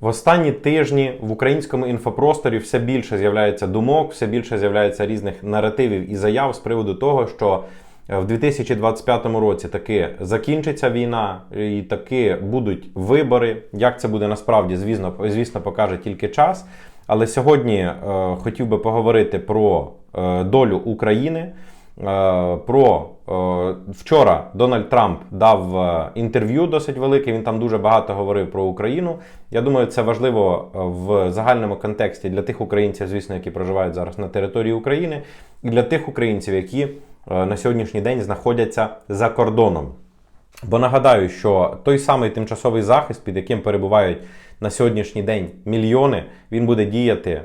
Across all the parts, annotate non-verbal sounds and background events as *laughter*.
В останні тижні в українському інфопросторі все більше з'являється думок, все більше з'являється різних наративів і заяв з приводу того, що е, в 2025 році таки закінчиться війна, і таки будуть вибори. Як це буде насправді, звісно, звісно, покаже тільки час. Але сьогодні е, хотів би поговорити про е, долю України. Е, Про вчора Дональд Трамп дав е, інтерв'ю досить велике. Він там дуже багато говорив про Україну. Я думаю, це важливо е, в загальному контексті для тих українців, звісно, які проживають зараз на території України, і для тих українців, які е, на сьогоднішній день знаходяться за кордоном. Бо нагадаю, що той самий тимчасовий захист, під яким перебувають на сьогоднішній день мільйони, він буде діяти,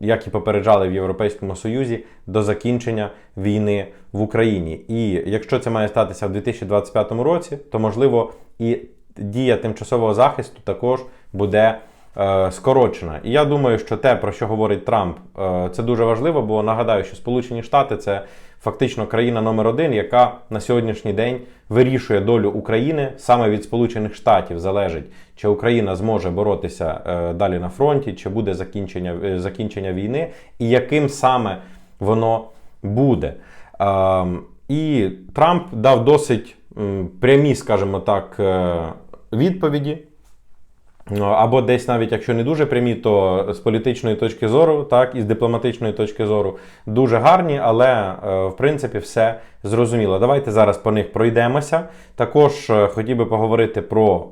як і попереджали в Європейському Союзі, до закінчення війни в Україні. І якщо це має статися в 2025 році, то можливо і дія тимчасового захисту також буде е, скорочена. І я думаю, що те, про що говорить Трамп, е, це дуже важливо, бо нагадаю, що Сполучені Штати це фактично країна номер один, яка на сьогоднішній день вирішує долю України. Саме від Сполучених Штатів залежить, чи Україна зможе боротися е, далі на фронті, чи буде закінчення, закінчення війни, і яким саме воно буде. Ем, І Трамп дав досить прямі, скажімо так, е, відповіді. Ну, Або десь навіть якщо не дуже прямі, то з політичної точки зору, так і з дипломатичної точки зору дуже гарні, але е, в принципі все зрозуміло. Давайте зараз по них пройдемося. Також е, хотів би поговорити про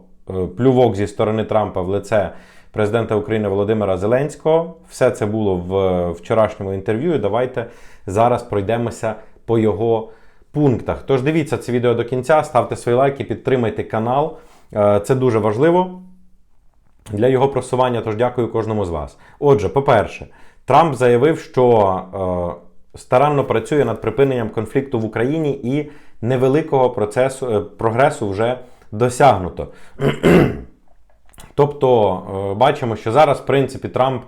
плювок зі сторони Трампа в лице президента України Володимира Зеленського. Все це було в вчорашньому інтерв'ю. Давайте зараз пройдемося по його пунктах. Тож дивіться це відео до кінця, ставте свої лайки, підтримайте канал. Е, Це дуже важливо для його просування, тож дякую кожному з вас. Отже, по-перше, Трамп заявив, що е, старанно працює над припиненням конфлікту в Україні і невеликого процесу, е, прогресу вже досягнуто. *clears throat* тобто, бачимо, що зараз, в принципі, Трамп,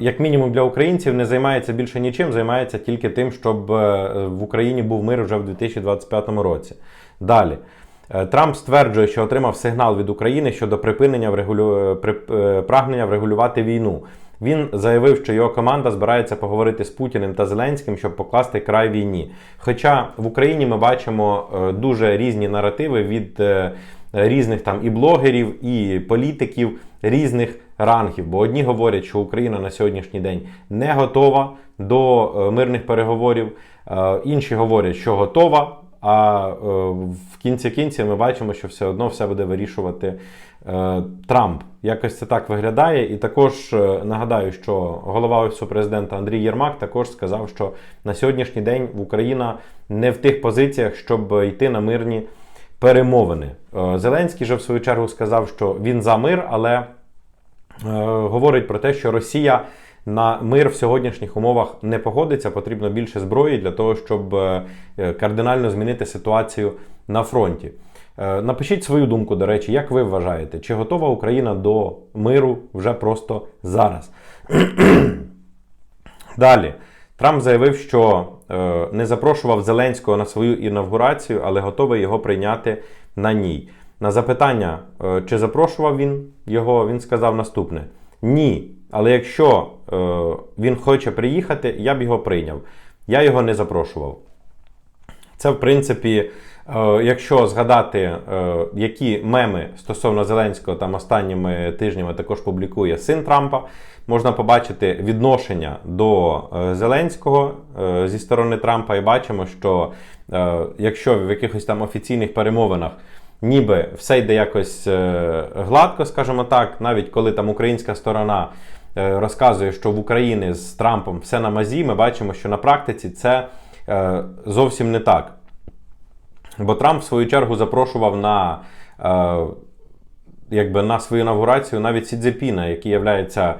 як мінімум для українців, не займається більше нічим, займається тільки тим, щоб е, в Україні був мир вже в 2025 році. Далі. Е, Трамп стверджує, що отримав сигнал від України щодо припинення врегулю... е, прагнення врегулювати війну. Він заявив, що його команда збирається поговорити з Путіним та Зеленським, щоб покласти край війні. Хоча в Україні ми бачимо е, дуже різні наративи від е, різних там і блогерів, і політиків різних рангів. Бо одні говорять, що Україна на сьогоднішній день не готова до е, мирних переговорів, е, інші говорять, що готова. А е, в кінці кінці ми бачимо, що все одно все буде вирішувати Трамп. Якось це так виглядає. І також нагадаю, що голова офісу президента Андрій Єрмак також сказав, що на сьогоднішній день Україна не в тих позиціях, щоб йти на мирні перемовини. Зеленський же в свою чергу сказав, що він за мир, але говорить про те, що Росія на мир в сьогоднішніх умовах не погодиться. Потрібно більше зброї для того, щоб е, е, кардинально змінити ситуацію на фронті. Е, Напишіть свою думку, до речі, як ви вважаєте, чи готова Україна до миру вже просто зараз? *clears throat* Далі. Трамп заявив, що е, не запрошував Зеленського на свою інавгурацію, але готовий його прийняти на ній. На запитання, е, чи запрошував він його, він сказав наступне: ні. Але якщо е, він хоче приїхати, я б його прийняв. Я його не запрошував. Це, в принципі, е, якщо згадати, які меми стосовно Зеленського там останніми тижнями також публікує син Трампа, можна побачити відношення до Зеленського зі сторони Трампа, і бачимо, що якщо в якихось там офіційних перемовинах. Ніби все йде якось е, гладко, скажімо так, навіть коли там українська сторона е, розказує, що в Україні з Трампом все на мазі, ми бачимо, що на практиці це е, зовсім не так. Бо Трамп в свою чергу запрошував на, якби на свою інавгурацію навіть Сідзепіна, який є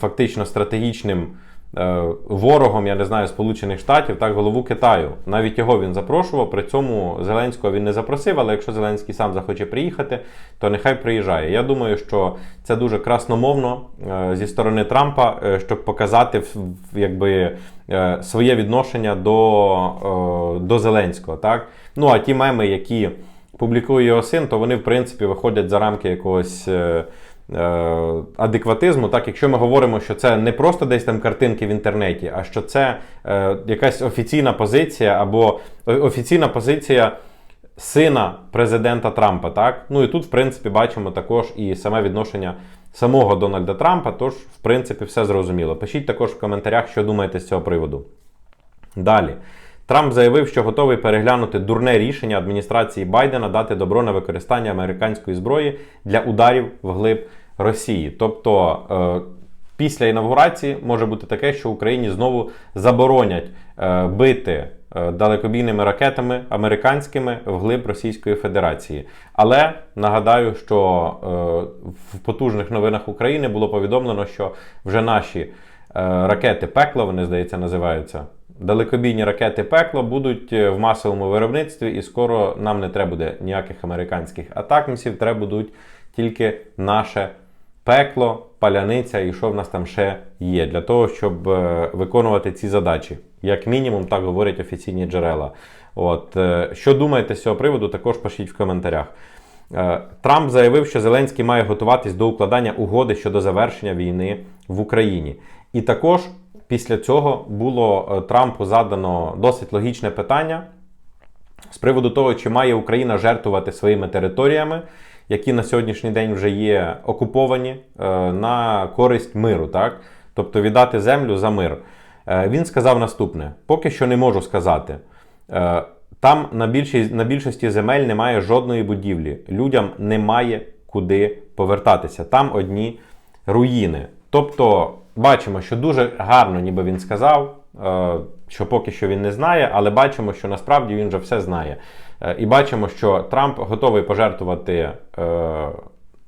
фактично стратегічним ворогом, я не знаю, Сполучених Штатів, так, голову Китаю. Навіть його він запрошував. При цьому Зеленського він не запросив, але якщо Зеленський сам захоче приїхати, то нехай приїжджає. Я думаю, що це дуже красномовно е, зі сторони Трампа, е, щоб показати якби, е, своє відношення до, е, до Зеленського. Так? Ну а ті меми, які публікує його син, то вони, в принципі, виходять за рамки якогось. Е, адекватизму. Так, якщо ми говоримо, що це не просто десь там картинки в інтернеті, а що це е, якась офіційна позиція або е, офіційна позиція сина президента Трампа. Так? Ну і тут, в принципі, бачимо також і саме відношення самого Дональда Трампа. Тож, в принципі, все зрозуміло. Пишіть також в коментарях, що думаєте з цього приводу. Далі. Трамп заявив, що готовий переглянути дурне рішення адміністрації Байдена дати добро на використання американської зброї для ударів вглиб Росії. Тобто е, після інавгурації може бути таке, що Україні знову заборонять е, бити е, далекобійними ракетами американськими вглиб Російської Федерації. Але нагадаю, що в потужних новинах України було повідомлено, що вже наші ракети пекло, вони здається, називаються. Далекобійні ракети пекло будуть е, в масовому виробництві, і скоро нам не треба буде ніяких американських атакмсів, треба будуть тільки наше пекло, паляниця і що в нас там ще є, для того, щоб е, виконувати ці задачі. Як мінімум, так говорять офіційні джерела. От, е, Що думаєте з цього приводу, також пишіть в коментарях. Трамп заявив, що Зеленський має готуватись до укладання угоди щодо завершення війни в Україні. І також після цього було е, Трампу задано досить логічне питання з приводу того, чи має Україна жертвувати своїми територіями, які на сьогоднішній день вже є окуповані е, на користь миру, так? тобто віддати землю за мир. Е, Він сказав наступне: поки що не можу сказати. Там на, більшість, на більшості земель немає жодної будівлі. Людям немає куди повертатися. Там одні руїни. Тобто, бачимо, що дуже гарно, ніби він сказав, е, що поки що він не знає, але бачимо, що насправді він вже все знає. Е, І бачимо, що Трамп готовий пожертвувати е,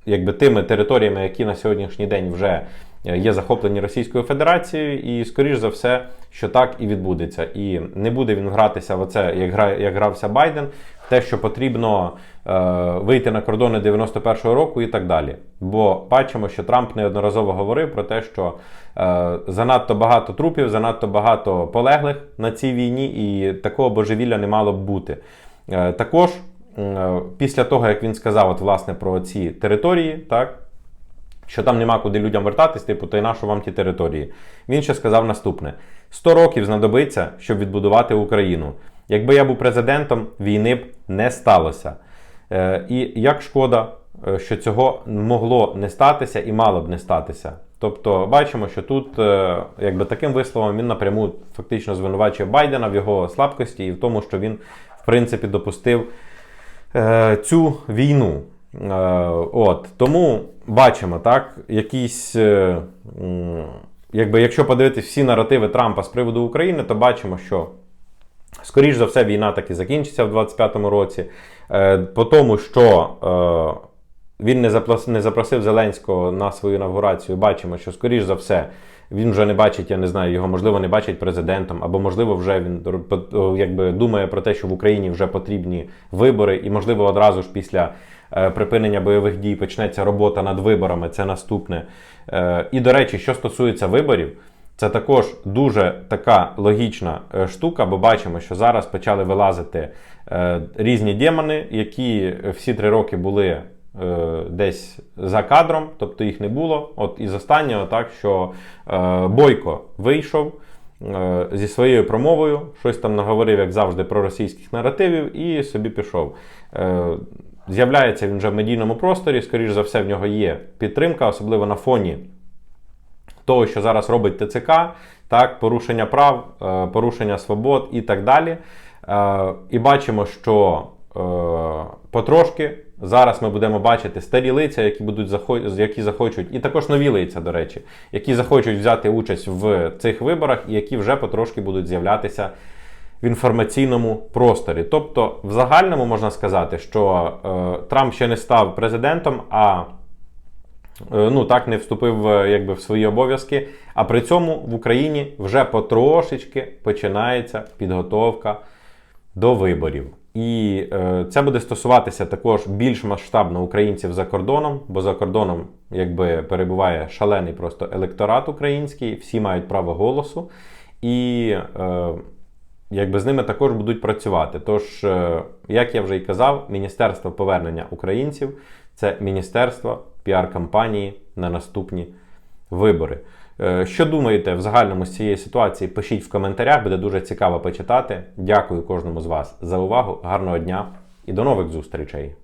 якби тими територіями, які на сьогоднішній день вже є захоплені Російською Федерацією, і скоріш за все, що так і відбудеться. І не буде він гратися в оце, як гра, як грався Байден, те, що потрібно е, вийти на кордони 91-го року і так далі. Бо бачимо, що Трамп неодноразово говорив про те, що е, занадто багато трупів, занадто багато полеглих на цій війні, і такого божевілля не мало б бути. Е, також е, після того, як він сказав от, власне, про ці території, так, що там нема куди людям вертатись, типу, то й нащо вам ті території. Він ще сказав наступне: 100 років знадобиться, щоб відбудувати Україну. Якби я був президентом, війни б не сталося. Е, і як шкода, е, що цього могло не статися і мало б не статися. Тобто бачимо, що тут е, якби таким висловом він напряму фактично звинувачує Байдена в його слабкості і в тому, що він в принципі допустив е, цю війну. Е, от тому бачимо так, якісь. Е, якби, якщо подивитись всі наративи Трампа з приводу України, то бачимо, що скоріш за все війна таки закінчиться в 25-му році. Е, по тому, що е, він не запрос- не запросив Зеленського на свою інавгурацію, бачимо, що скоріш за все. Він вже не бачить, я не знаю, його можливо не бачить президентом, або можливо вже він якби думає про те, що в Україні вже потрібні вибори, і можливо одразу ж після припинення бойових дій почнеться робота над виборами. Це наступне. Е, і до речі, що стосується виборів, це також дуже така логічна е, штука, бо бачимо, що зараз почали вилазити е, різні демони, які всі три роки були е, десь за кадром, тобто їх не було. От із останнього, так що е, Бойко вийшов е, зі своєю промовою, щось там наговорив, як завжди, про російських наративів, і собі пішов. З'являється він вже в медійному просторі, скоріш за все, в нього є підтримка, особливо на фоні того, що зараз робить ТЦК, так, порушення прав, е, порушення свобод і так далі. Е, І бачимо, що е, потрошки зараз ми будемо бачити старі лиця, які будуть які захочуть, і також нові лиця, до речі, які захочуть взяти участь в цих виборах, і які вже потрошки будуть з'являтися в інформаційному просторі. Тобто, в загальному можна сказати, що е, Трамп ще не став президентом, а е, ну так не вступив е, якби в свої обов'язки. А при цьому в Україні вже потрошечки починається підготовка до виборів. І е, це буде стосуватися також більш масштабно українців за кордоном, бо за кордоном якби перебуває шалений просто електорат український, всі мають право голосу, і е, якби з ними також будуть працювати. Тож, е, як я вже й казав, Міністерство повернення українців це міністерство піар-кампанії на наступні вибори. Е, Що думаєте в загальному з цієї ситуації? Пишіть в коментарях, буде дуже цікаво почитати. Дякую кожному з вас за увагу. Гарного дня і до нових зустрічей!